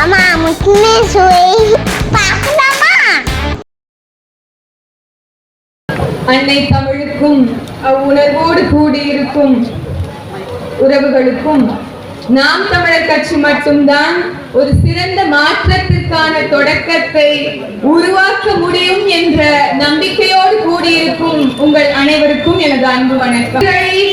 அம்மா முத்துமே சுவை பார்க்கலாமா அன்னை தமிழுக்கும் அவ்வுணர்வோடு கூடியிருக்கும் உறவுகளுக்கும் நாம் தமிழர் கட்சி மட்டும்தான் ஒரு சிறந்த மாற்றத்திற்கான தொடக்கத்தை உருவாக்க முடியும் என்ற நம்பிக்கையோடு கூடியிருக்கும் உங்கள் அனைவருக்கும் எனது அன்பு வணக்கம்.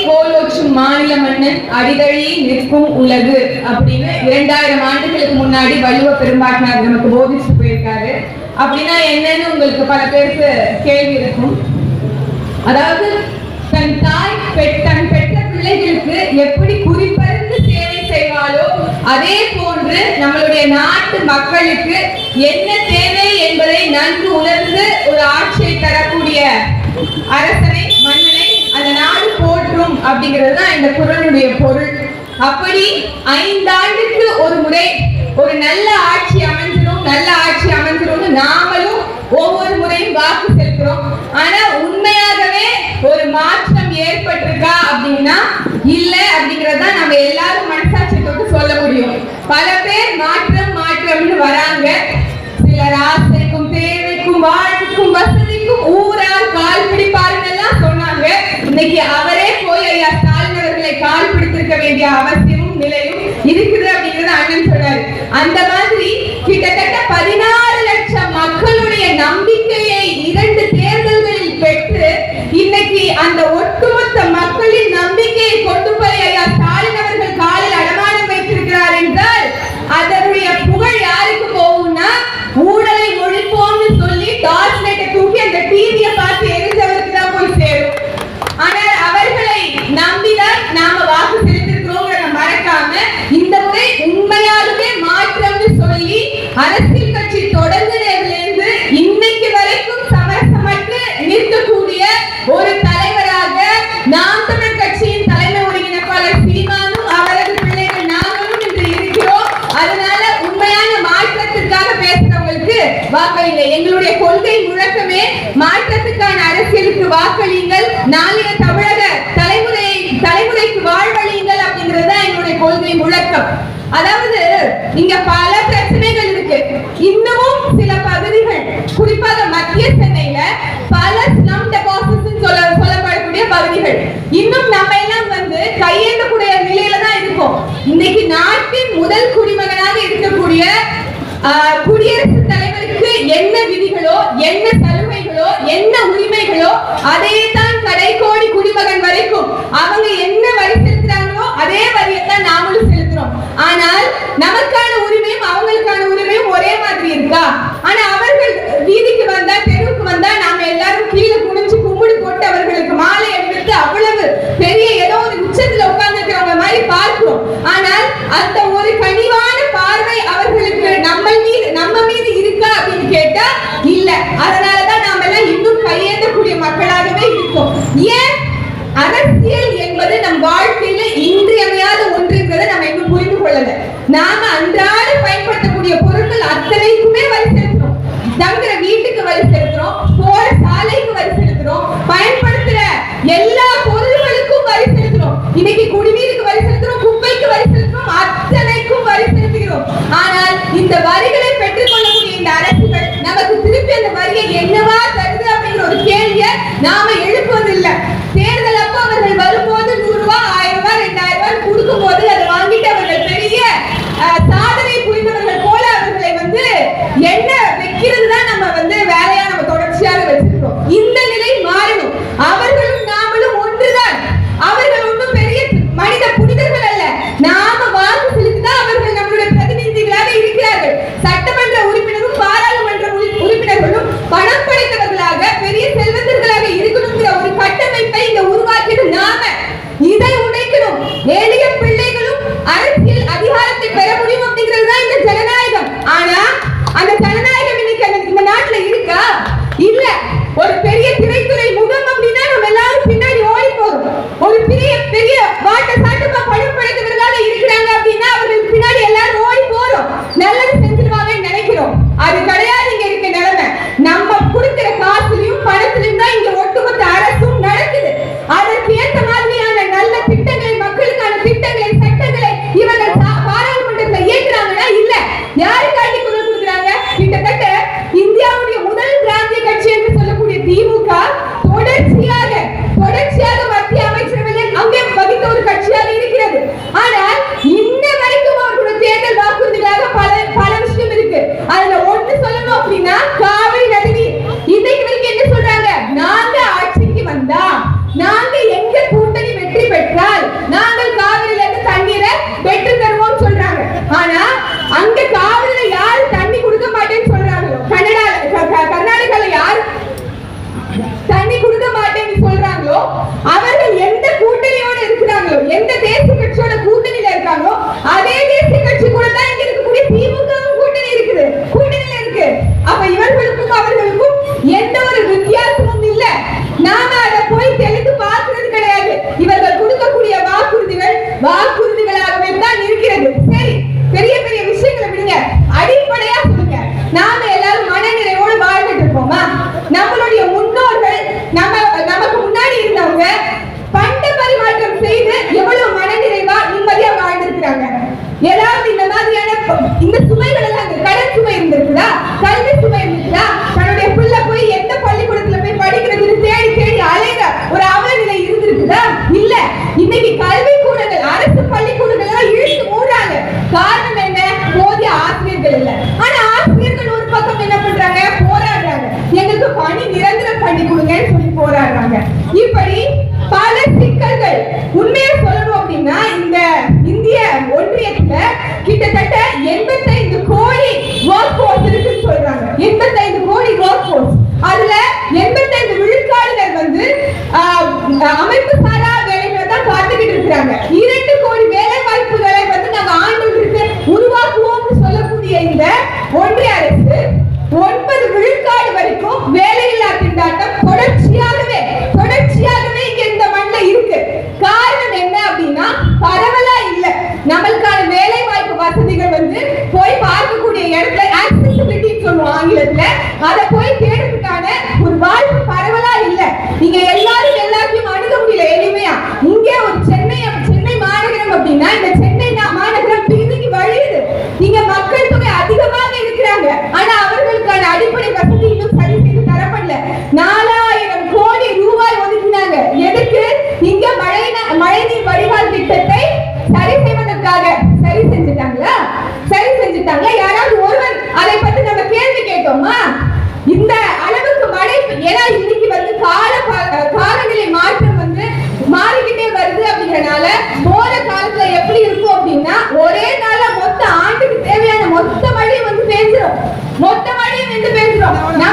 கோலோச்சும் மாநில மன்னன் அடிதழி நிற்கும் உலகு அப்படின்னு இரண்டாயிரம் ஆண்டுகளுக்கு முன்னாடி வலுவ பெரும்பாட்டினார் நமக்கு போதிச்சு போயிருக்காரு. அப்படின்னா என்னன்னு உங்களுக்கு பல பேருக்கு கேள்வி இருக்கும். அதாவது தன் தாய் தன் பெற்ற பிள்ளைகளுக்கு எப்படி அதே போன்று நம்மளுடைய நாட்டு மக்களுக்கு என்ன தேவை என்பதை நன்கு உணர்ந்து ஒரு ஆட்சியை தரக்கூடிய அரசனை மன்னனை அந்த நாடு போற்றும் அப்படிங்கிறது தான் இந்த குரலுடைய பொருள். அப்படி ஐந்தாண்டுக்கு ஒரு முறை ஒரு நல்ல ஆட்சி அமைஞ்சிடும் நல்ல ஆட்சி அமைஞ்சிடும் நாமளும் ஒவ்வொரு முறையும் வாக்கு செலுத்துறோம். ஆனா உண்மையாகவே ஒரு மாற்றம் ஏற்பட்டிருக்கா அப்படின்னா இல்லை அப்படிங்கறத நம்ம எல்லாரும் பல பேர் மாற்றம் மாற்றம்னு வராங்க. சிலர் ஆசைக்கும் தேவைக்கும் வாழ்வுக்கும் வசதிக்கும் ஊரால் கால் பிடிப்பாருன்னு சொன்னாங்க. இன்னைக்கு அவரே போய் ஐயா ஸ்டாலின் அவர்களை கால் பிடித்திருக்க வேண்டிய அவசியமும் நிலையும் இருக்குது அப்படிங்கறத அண்ணன் சொன்னாரு. அந்த மாதிரி கிட்டத்தட்ட பதினாறு லட்சம் மக்களுடைய நம்பிக்கையை இரண்டு இருக்காங்களோ அதே தேசிய கட்சி கூட தான் இங்க இருக்கக்கூடிய திமுக கூட்டணி இருக்குது. கூட்டணியில இருக்கு. அப்ப இவர்களுக்கும் அவர்களுக்கும் எந்த ஒரு வித்தியாசமும் இல்ல. நாம அதை போய் தெளித்து Na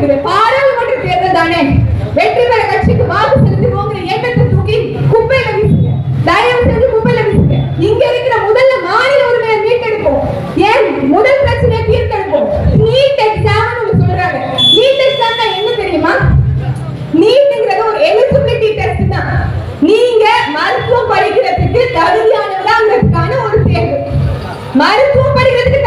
இருக்குது பாராளுமன்ற தேர்தல் தானே வெற்றி பெற கட்சிக்கு வாக்கு செலுத்துவோங்கிற ஏற்றத்தை தூக்கி குப்பையில வீசுங்க. தயவு செஞ்சு குப்பையில வீசுங்க. இங்க இருக்கிற முதல்ல மாநில உரிமையை மீட்டெடுப்போம். ஏன்? முதல் பிரச்சனையை தீர்த்தெடுப்போம். நீட் எக்ஸாம் சொல்றாங்க. நீட் எக்ஸாம்னா என்ன தெரியுமா? நீட்ங்கிறது ஒரு எலிஜிபிலிட்டி டெஸ்ட் தான். நீங்க மருத்துவம் படிக்கிறதுக்கு தகுதியானவராங்கிறதுக்கான ஒரு தேர்வு. மருத்துவம் படிக்கிறதுக்கு